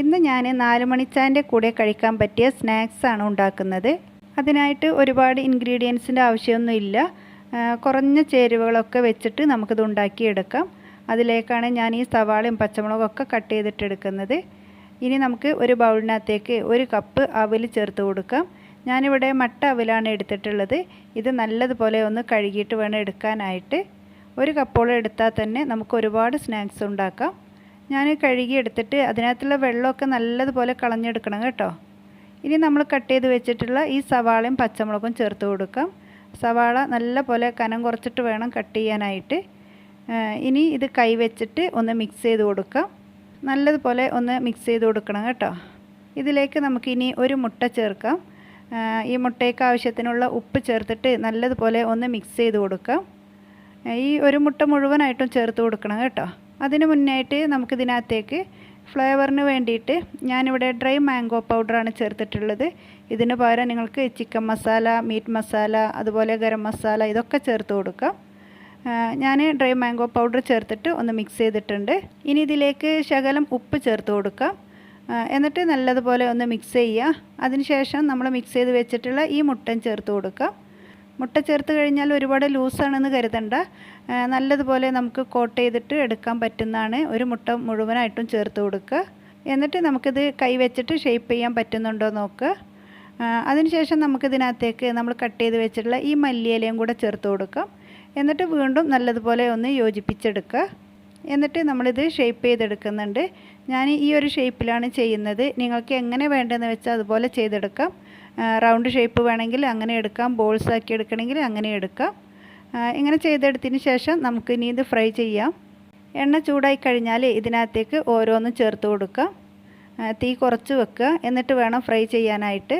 ഇന്ന് ഞാൻ നാല് മണിച്ചാന്റെ കൂടെ കഴിക്കാൻ പറ്റിയ സ്നാക്സാണ് ഉണ്ടാക്കുന്നത്. അതിനായിട്ട് ഒരുപാട് ഇൻഗ്രീഡിയൻസിന്റെ ആവശ്യമൊന്നുമില്ല. കുറഞ്ഞ ചേരുവകളൊക്കെ വെച്ചിട്ട് നമുക്കിത് ഉണ്ടാക്കിയെടുക്കാം. അതിലേക്കാണ് ഞാൻ ഈ സവാളയും പച്ചമുളകും ഒക്കെ കട്ട് ചെയ്തിട്ടെടുക്കുന്നത്. ഇനി നമുക്ക് ഒരു ബൗളിനകത്തേക്ക് ഒരു കപ്പ് അവിൽ ചേർത്ത് കൊടുക്കാം. ഞാനിവിടെ മട്ട അവിലാണ് എടുത്തിട്ടുള്ളത്. ഇത് നല്ലതുപോലെ ഒന്ന് കഴുകിയിട്ട് വേണം എടുക്കാനായിട്ട്. ഒരു കപ്പോളം എടുത്താൽ തന്നെ നമുക്ക് ഒരുപാട് സ്നാക്സ് ഉണ്ടാക്കാം. ഞാൻ കഴുകിയെടുത്തിട്ട് അതിനകത്തുള്ള വെള്ളമൊക്കെ നല്ലതുപോലെ കളഞ്ഞെടുക്കണം കേട്ടോ. ഇനി നമ്മൾ കട്ട് ചെയ്ത് വെച്ചിട്ടുള്ള ഈ സവാളയും പച്ചമുളകും ചേർത്ത് കൊടുക്കാം. സവാള നല്ല പോലെ കനം കുറച്ചിട്ട് വേണം കട്ട് ചെയ്യാനായിട്ട്. ഇനി ഇത് കൈ വെച്ചിട്ട് ഒന്ന് മിക്സ് ചെയ്ത് കൊടുക്കാം. നല്ലതുപോലെ ഒന്ന് മിക്സ് ചെയ്ത് കൊടുക്കണം കേട്ടോ. ഇതിലേക്ക് നമുക്കിനി ഒരു മുട്ട ചേർക്കാം. ഈ മുട്ടയ്ക്ക് ആവശ്യത്തിനുള്ള ഉപ്പ് ചേർത്തിട്ട് നല്ലതുപോലെ ഒന്ന് മിക്സ് ചെയ്ത് കൊടുക്കാം. ഈ ഒരു മുട്ട മുഴുവനായിട്ടും ചേർത്ത് കൊടുക്കണം കേട്ടോ. അതിന് മുന്നായിട്ട് നമുക്കിതിനകത്തേക്ക് ഫ്ലേവറിന് വേണ്ടിയിട്ട് ഞാനിവിടെ ഡ്രൈ മാംഗോ പൗഡറാണ് ചേർത്തിട്ടുള്ളത്. ഇതിന് പകരം നിങ്ങൾക്ക് ചിക്കൻ മസാല മീറ്റ് മസാല അതുപോലെ ഗരം മസാല ഇതൊക്കെ ചേർത്ത് കൊടുക്കാം. ഞാൻ ഡ്രൈ മാംഗോ പൗഡർ ചേർത്തിട്ട് ഒന്ന് മിക്സ് ചെയ്തിട്ടുണ്ട്. ഇനി ഇതിലേക്ക് ശകലം ഉപ്പ് ചേർത്ത് കൊടുക്കാം. എന്നിട്ട് നല്ലതുപോലെ ഒന്ന് മിക്സ് ചെയ്യുക. അതിനുശേഷം നമ്മൾ മിക്സ് ചെയ്ത് വെച്ചിട്ടുള്ള ഈ മുട്ടൻ ചേർത്ത് കൊടുക്കാം. മുട്ട ചേർത്ത് കഴിഞ്ഞാൽ ഒരുപാട് ലൂസാണെന്ന് കരുതണ്ട. നല്ലതുപോലെ നമുക്ക് കോട്ട് ചെയ്തിട്ട് എടുക്കാൻ പറ്റുന്നതാണ്. ഒരു മുട്ട മുഴുവനായിട്ടും ചേർത്ത് കൊടുക്കുക. എന്നിട്ട് നമുക്കിത് കൈ വെച്ചിട്ട് ഷേപ്പ് ചെയ്യാൻ പറ്റുന്നുണ്ടോ നോക്കുക അതിനുശേഷം നമുക്കിതിനകത്തേക്ക് നമ്മൾ കട്ട് ചെയ്ത് വെച്ചിട്ടുള്ള ഈ മല്ലിയിലയും കൂടെ ചേർത്ത് കൊടുക്കാം. എന്നിട്ട് വീണ്ടും നല്ലതുപോലെ ഒന്ന് യോജിപ്പിച്ചെടുക്കുക. എന്നിട്ട് നമ്മളിത് ഷേപ്പ് ചെയ്തെടുക്കുന്നുണ്ട്. ഞാൻ ഈ ഒരു ഷേപ്പിലാണ് ചെയ്യുന്നത്. നിങ്ങൾക്ക് എങ്ങനെ വേണ്ടതെന്ന് വെച്ചാൽ അതുപോലെ ചെയ്തെടുക്കാം. റൗണ്ട് ഷേപ്പ് വേണമെങ്കിൽ അങ്ങനെ എടുക്കാം ബോൾസ് ആക്കി എടുക്കണമെങ്കിൽ അങ്ങനെ എടുക്കാം. ഇങ്ങനെ ചെയ്തെടുത്തതിന് ശേഷം നമുക്ക് ഇനി ഇത് ഫ്രൈ ചെയ്യാം. എണ്ണ ചൂടായി കഴിഞ്ഞാൽ ഇതിനകത്തേക്ക് ഓരോന്നും ചേർത്ത് കൊടുക്കാം. തീ കുറച്ച് വെക്കുക. എന്നിട്ട് വേണം ഫ്രൈ ചെയ്യാനായിട്ട്.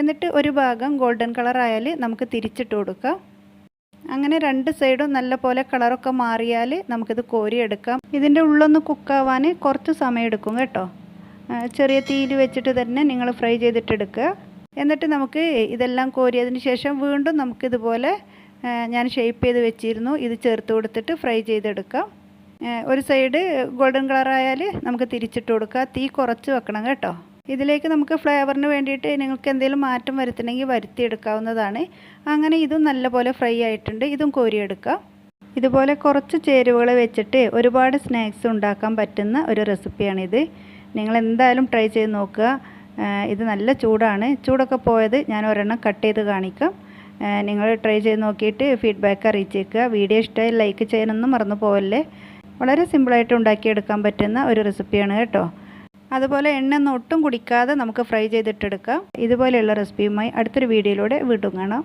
എന്നിട്ട് ഒരു ഭാഗം ഗോൾഡൻ കളർ ആയാൽ നമുക്ക് തിരിച്ചിട്ട് കൊടുക്കാം. അങ്ങനെ രണ്ട് സൈഡും നല്ല പോലെ കളറൊക്കെ മാറിയാൽ നമുക്കിത് കോരിയെടുക്കാം ഇതിന്റെ ഉള്ളൊന്ന് കുക്കാവാൻ കുറച്ച് സമയം എടുക്കും കേട്ടോ. ചെറിയ തീയിൽ വെച്ചിട്ട് തന്നെ നിങ്ങൾ ഫ്രൈ ചെയ്തിട്ടെടുക്കുക എന്നിട്ട് നമുക്ക് ഇതെല്ലാം കോരിയതിന് ശേഷം വീണ്ടും നമുക്കിതുപോലെ ഞാൻ ഷേപ്പ് ചെയ്ത് വെച്ചിരുന്നു. ഇത് ചേർത്ത് കൊടുത്തിട്ട് ഫ്രൈ ചെയ്തെടുക്കാം. ഒരു സൈഡ് ഗോൾഡൻ കളർ ആയാൽ നമുക്ക് തിരിച്ചിട്ട് കൊടുക്കുക തീ കുറച്ച് വെക്കണം കേട്ടോ. ഇതിലേക്ക് നമുക്ക് ഫ്ലേവറിന് വേണ്ടിയിട്ട് നിങ്ങൾക്ക് എന്തെങ്കിലും മാറ്റം വരുത്തണമെങ്കിൽ വരുത്തിയെടുക്കാവുന്നതാണ്. അങ്ങനെ ഇതും നല്ലപോലെ ഫ്രൈ ആയിട്ടുണ്ട്. ഇതും കോരിയെടുക്കാം. ഇതുപോലെ കുറച്ച് ചേരുവകൾ വെച്ചിട്ട് ഒരുപാട് സ്നാക്സ് ഉണ്ടാക്കാൻ പറ്റുന്ന ഒരു റെസിപ്പിയാണിത് നിങ്ങൾ എന്തായാലും ട്രൈ ചെയ്ത് നോക്കുക. ഇത് നല്ല ചൂടാണ്. ചൂടൊക്കെ പോയത് ഞാൻ ഒരെണ്ണം കട്ട് ചെയ്ത് കാണിക്കാം. നിങ്ങൾ ട്രൈ ചെയ്ത് നോക്കിയിട്ട് ഫീഡ്ബാക്ക് അറിയിച്ചേക്കുക വീഡിയോ ഇഷ്ടമായി ലൈക്ക് ചെയ്യാനൊന്നും മറന്നു പോവല്ലേ. വളരെ സിമ്പിളായിട്ട് ഉണ്ടാക്കിയെടുക്കാൻ പറ്റുന്ന ഒരു റെസിപ്പിയാണ് കേട്ടോ. അതുപോലെ എണ്ണ ഒട്ടും കുടിക്കാതെ നമുക്ക് ഫ്രൈ ചെയ്തിട്ടെടുക്കാം. ഇതുപോലെയുള്ള റെസിപ്പിയുമായി അടുത്തൊരു വീഡിയോയിലൂടെ വീണ്ടും കാണാം.